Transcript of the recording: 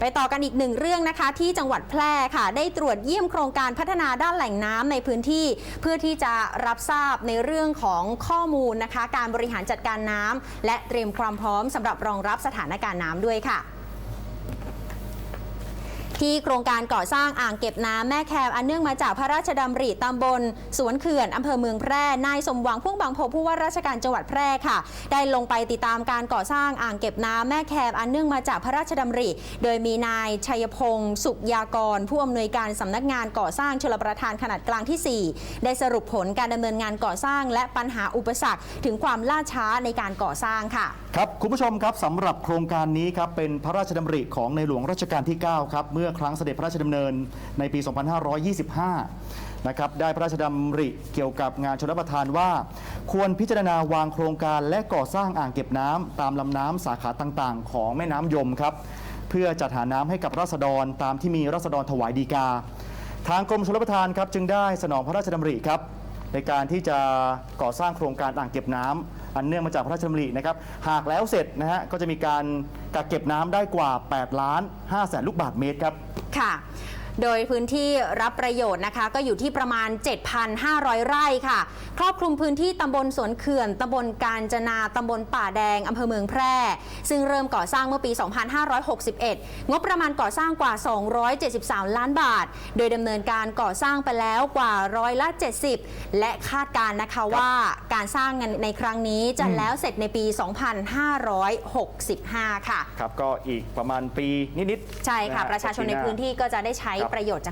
ไปต่อกันอีกหนึ่งเรื่องนะคะที่จังหวัดแพร่ค่ะ ได้ตรวจเยี่ยมโครงการพัฒนาด้านแหล่งน้ำในพื้นที่ เพื่อที่จะรับทราบในเรื่องของข้อมูลนะคะ การบริหารจัดการน้ำและเตรียมความพร้อมสำหรับรองรับสถานการณ์น้ำด้วยค่ะ ที่โครงการก่อสร้างอ่างเก็บน้ำแม่แคมอันเนื่องมาจากพระราชดำริตำบล สวนเขื่อนอำเภอเมืองแพร่นายสมหวังพ่วงบางโพผู้ว่าราชการจังหวัดแพร่ค่ะ ได้ลงไปติดตามการก่อสร้างอ่างเก็บน้ำแม่แคมอันเนื่องมาจากพระราชดำริ โดยมีนายชัยพงศ์สุขยากร ผู้อำนวยการสำนักงานก่อสร้างชลประทานขนาดกลางที่ 4 ได้สรุปผลการดำเนินงานก่อสร้าง และปัญหาอุปสรรคถึงความล่าช้าในการก่อสร้างค่ะครับคุณผู้ชมครับสำหรับโครงการนี้ครับเป็นพระราชดำริของในหลวงรัชกาลที่ 9 ครับเมื่อครั้งเสด็จพระราชดำเนินในปี 2525 นะครับได้พระราชดำริเกี่ยวกับงานชลประทานว่า ควรพิจารณาวางโครงการและก่อสร้างอ่างเก็บน้ำตามลำน้ำสาขาต่างๆ ของแม่น้ำยมครับเพื่อจัดหาน้ำให้กับราษฎรตามที่มีราษฎรถวายดีกา ทางกรมชลประทานครับจึงได้สนองพระราชดำริครับในการที่จะก่อสร้างโครงการอ่างเก็บน้ำ อันเนื่องมาจากพระราชดำรินะครับหากแล้วเสร็จนะฮะก็จะมีการกักเก็บน้ำได้กว่า 8 ล้าน5แสนลูกบาทเมตรครับ ค่ะ โดยพื้นที่รับประโยชน์นะคะ ก็อยู่ที่ประมาณ 7,500 ไร่ค่ะ ครอบคลุมพื้นที่ตำบลสวนเขื่อนตำบลกาญจนาตำบลป่าแดงอำเภอเมืองแพร่ ซึ่งเริ่มก่อสร้างเมื่อปี 2561 งบประมาณก่อสร้างกว่า 273 ล้านบาท โดยดำเนินการก่อสร้างไปแล้วกว่าร้อยละ 70 และคาดการณ์นะคะว่าการสร้างในครั้งนี้จะแล้วเสร็จในปี 2565 ค่ะ ครับ ก็อีกประมาณปีนิด ๆ ใช่ค่ะนฮประชาชนในปีหพื้นที่ก็จะได้ใช้ครับประโยชน์จาก